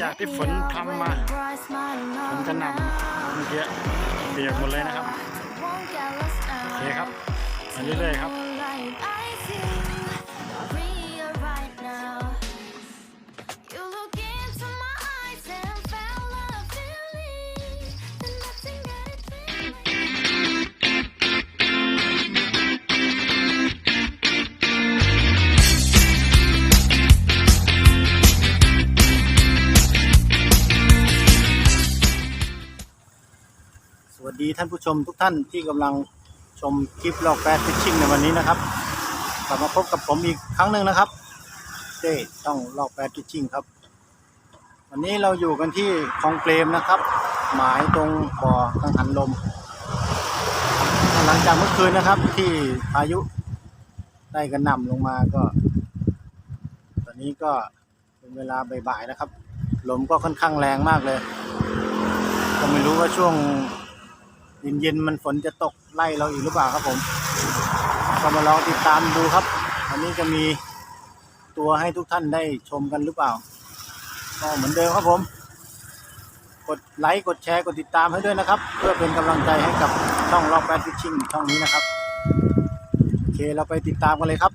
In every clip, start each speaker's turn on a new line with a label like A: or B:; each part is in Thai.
A: จากที่ฝนทำมาฝนกระหน่ำเมื่อกี้เปียกหมดเลยนะครับโอเคครับมาเรื่อยๆครับ
B: ท่านผู้ชมทุกท่านที่กำลังชมคลิปลอกแปดฟิชชิ่งในวันนี้นะครับกลับมาพบกับผมอีกครั้งหนึ่งนะครับเจ้ต้องลอกแปดฟิชชิ่งครับ วันนี้เราอยู่กันที่คลองเปรมนะครับ หมายตรงบ่อกังหันลม หลังจากเมื่อคืนนะครับ ที่พายุได้กระหน่ำลงมาก็ ตอนนี้ก็เป็นเวลาบ่ายๆนะครับ ลมก็ค่อนข้างแรงมากเลย ก็ไม่รู้ว่าช่วง เย็นๆมันฝนจะตกไล่เราอีกหรือเปล่าครับผม ก็มาลองติดตามดูครับ วันนี้จะมีตัวให้ทุกท่านได้ชมกันหรือเปล่า ก็เหมือนเดิมครับผม กดไลค์กดแชร์กดติดตามให้ด้วยนะครับ เพื่อเป็นกำลังใจให้กับช่องล็อกแบทฟิชชิ่งช่องนี้นะครับ โอเคเราไปติดตามกันเลยครับ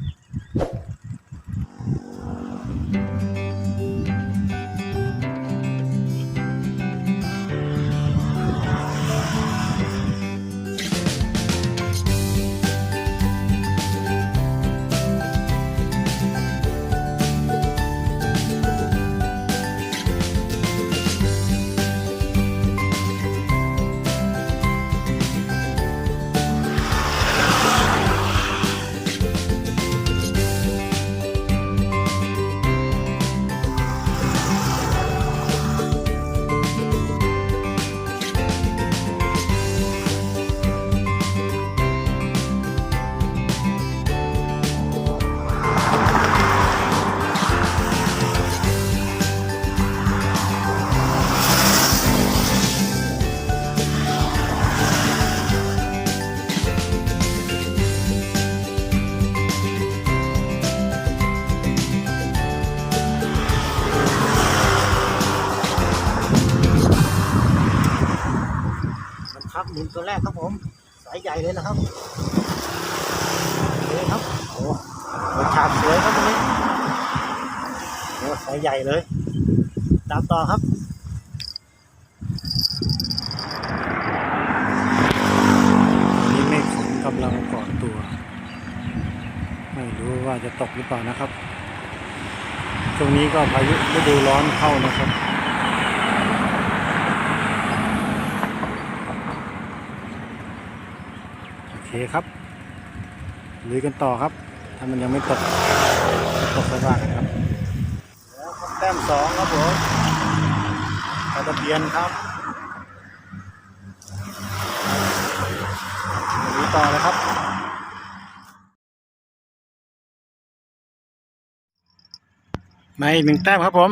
B: ครับหนึ่งตัวแรกครับผม สายใหญ่เลยนะครับโอเคครับโอ้รสชาติสวยครับตรงนี้โอ้สายใหญ่เลย ตามต่อครับ
A: นี่เมฆฝนกำลังก่อตัว ไม่รู้ว่าจะตกหรือเปล่านะครับช่วงนี้ก็พายุฤดูร้อนเข้านะครับ โอ เคครับลุยกันต่อครับ ถ้ามันยังไม่ตกจะตกสักบ้างครับ
B: แล้วครับแต้มสองครับผมปลาตะเพียนครับลุยต่อเลยครับ
A: มาอีกหนึ่งแต้มครับผม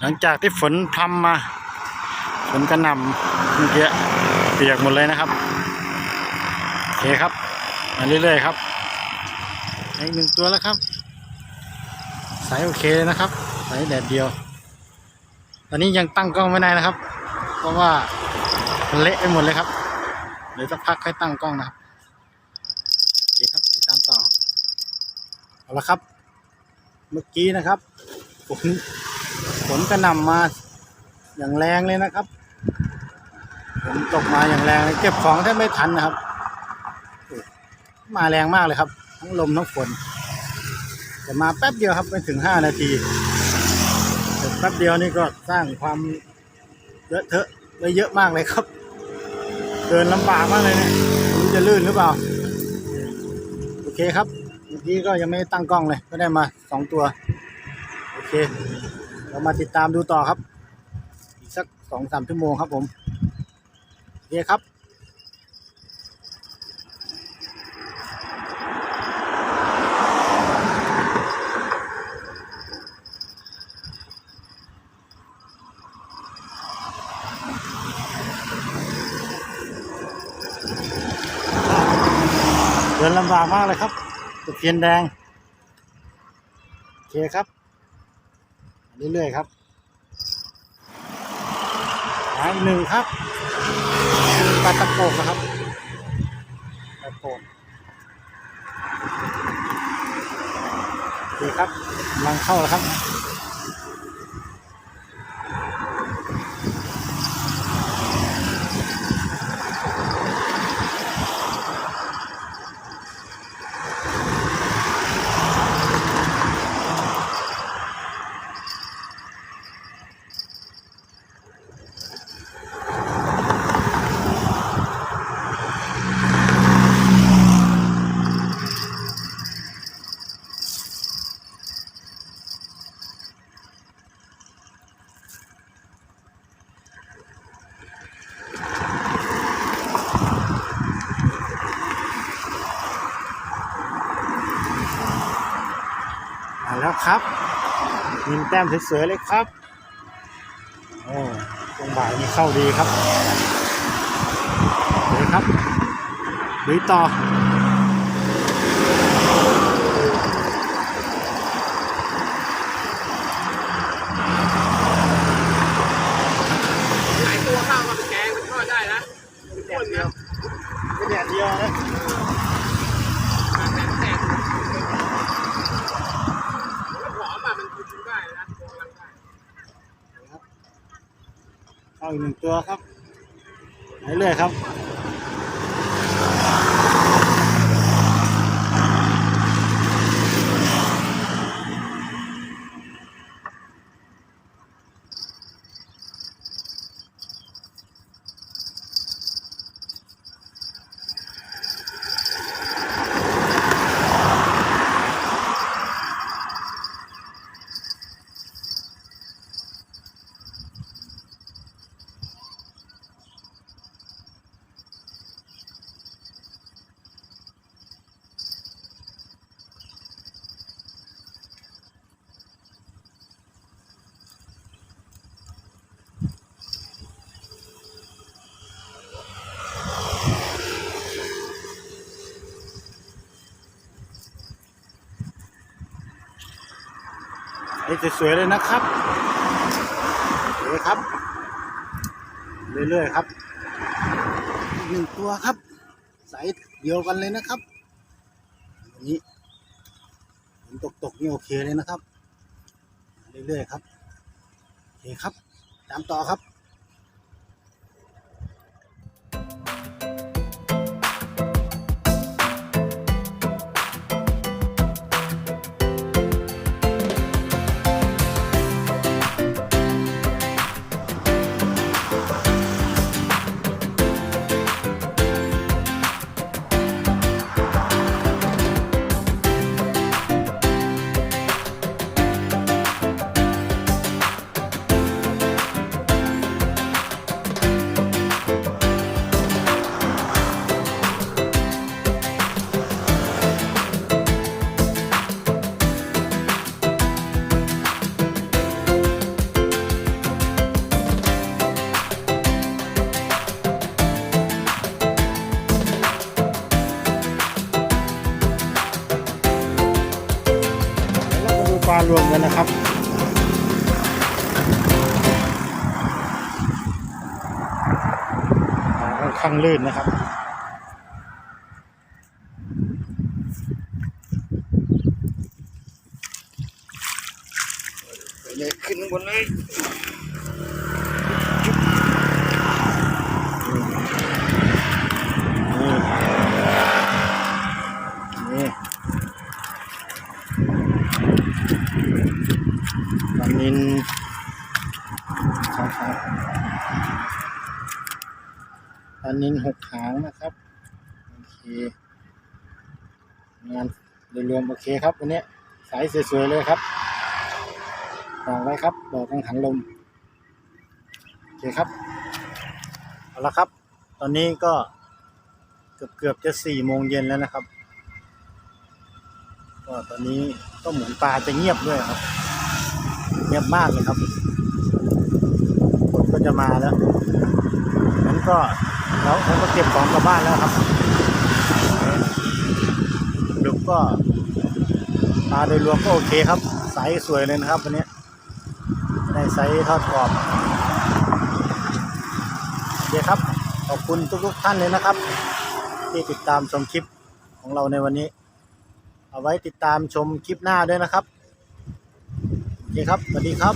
A: หลังจากที่ฝนพรำมาฝนกระหน่ำเมื่อกี้เปียกหมดเลยนะครับโอ เคครับมาเรื่อยๆครับอีกหนึ่งตัวแล้วครับ สายโอเคเลยนะครับ สายแดดเดียว ตอนนี้ยังตั้งกล้องไม่ได้นะครับ เพราะว่ามันเละไปหมดเลยครับเดี๋ยวสักพักค่อยตั้งกล้องนะครับโอเคครับติดตามต่อครับ
B: เอาละครับ เมื่อกี้นะครับฝนฝนกระหน่ำมาอย่างแรงเลยนะครับฝนตกมาอย่างแรงเลยเก็บของแทบไม่ทันนะครับ มาแรงมากเลยครับ ทั้งลมทั้งฝนแต่มาแป๊บเดียวครับไม่ถึงห้านาทีแต่แป๊บเดียวนี่ก็สร้างความเลอะเทอะไว้เยอะมากเลยครับ เดินลำบากมากเลยเนี่ยไม่รู้จะลื่นหรือเปล่า โอเคครับเมื่อกี้ก็ยังไม่ตั้งกล้องเลย ก็ได้มาสองตัว โอเค เรามาติดตามดูต่อครับ อีกสักสองสามชั่วโมงครับผม โอเคครับ ลำบากมากเลยครับตะเพียนแดง โอเคครับเรื่อยๆครับอีกหนึ่งครับปลาตะโกกนะครับตะโกกดีครับกำลังเข้าแล้วครับ ยิงแต้มสวยๆเลยครับ โอ้ตรงบ่ายนี่เข้าดีครับเลยครับลุยต่อ
C: หลายตัวข้าวมาเป็นแกงเป็นทอดได้นะ
B: แดดเดียวไม่แดดเดียวนะ
C: แตกแล้วหอมอะมันกินได้นะตัวกำลังได้
B: เข้าอีกหนึ่งตัวครับไหนเรื่อยครับ ไอ้สวยๆเลยนะครับเดี๋ยครับ เรื่อยๆครับหนึ่งตัวครับ สายเดียวกันเลยนะครับอันนี้ฝนตกๆนี่โอเคเลยนะครับ เรื่อยๆครับโอเคครับ ตามต่อครับ วเรารวมกันนะครับค่อนข้างลื่นนะครับไปเลยขึ้นบนเลยจุ๊บนี่นี่ ปลานินสองหาง ปลานินหกหางนะครับโอเคงานโดยรวมโอเคครับวันนี้สายสวยๆเลยครับฝากไว้ครับบอกทางถังลมโอเคครับเอาละครับ ตอนนี้ก็เกือบเกือบๆจะสี่โมงเย็นแล้วนะครับก็ตอนนี้ก็เหมือนปลาจะเงียบด้วยครับ เงียบมากเลยครับคนก็จะมาแล้วนั้นก็ แล้วผมก็เก็บของกลับบ้านแล้วครับดุกก็ปลาโดยรวมก็โอเคครับไซส์สวยเลยนะครับวันนี้ได้ไซส์ทอดกรอบเคครับ ขอบคุณทุกๆท่านเลยนะครับ ที่ติดตามชมคลิปของเราในวันนี้ เอาไว้ติดตามชมคลิปหน้าด้วยนะครับ โอเคครับ สวัสดีครับ